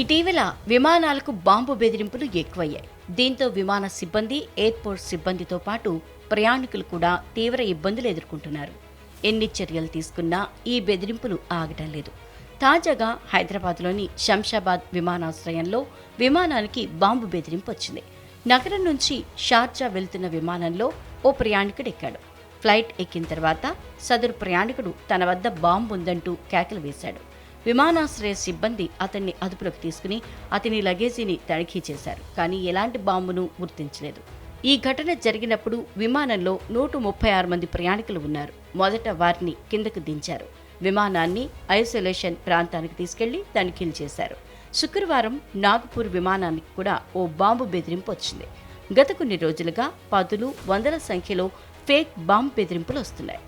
ఇటీవల విమానాలకు బాంబు బెదిరింపులు ఎక్కువయ్యాయి. దీంతో విమాన సిబ్బంది ఎయిర్పోర్ట్ సిబ్బందితో పాటు ప్రయాణికులు కూడా తీవ్ర ఇబ్బందులు ఎదుర్కొంటున్నారు. ఎన్ని చర్యలు తీసుకున్నా ఈ బెదిరింపులు ఆగటం లేదు. తాజాగా హైదరాబాద్లోని శంషాబాద్ విమానాశ్రయంలో విమానానికి బాంబు బెదిరింపు వచ్చింది. నగరం నుంచి షార్జా వెళ్తున్న విమానంలో ఓ ప్రయాణికుడు ఎక్కాడు. ఫ్లైట్ ఎక్కిన తర్వాత సదరు ప్రయాణికుడు తన వద్ద బాంబు ఉందంటూ కేకలు వేశాడు. విమానాశ్రయ సిబ్బంది అతన్ని అదుపులోకి తీసుకుని అతని లగేజీని తనిఖీ చేశారు. కానీ ఎలాంటి బాంబును గుర్తించలేదు. ఈ ఘటన జరిగినప్పుడు విమానంలో నూట ముప్పై ఆరు మంది ప్రయాణికులు ఉన్నారు. మొదట వారిని కిందకు దించారు. విమానాన్ని ఐసోలేషన్ ప్రాంతానికి తీసుకెళ్ళి తనిఖీలు చేశారు. శుక్రవారం నాగపూర్ విమానానికి కూడా ఓ బాంబు బెదిరింపు వచ్చింది. గత కొన్ని రోజులుగా పదులు వందల సంఖ్యలో ఫేక్ బాంబు బెదిరింపులు వస్తున్నాయి.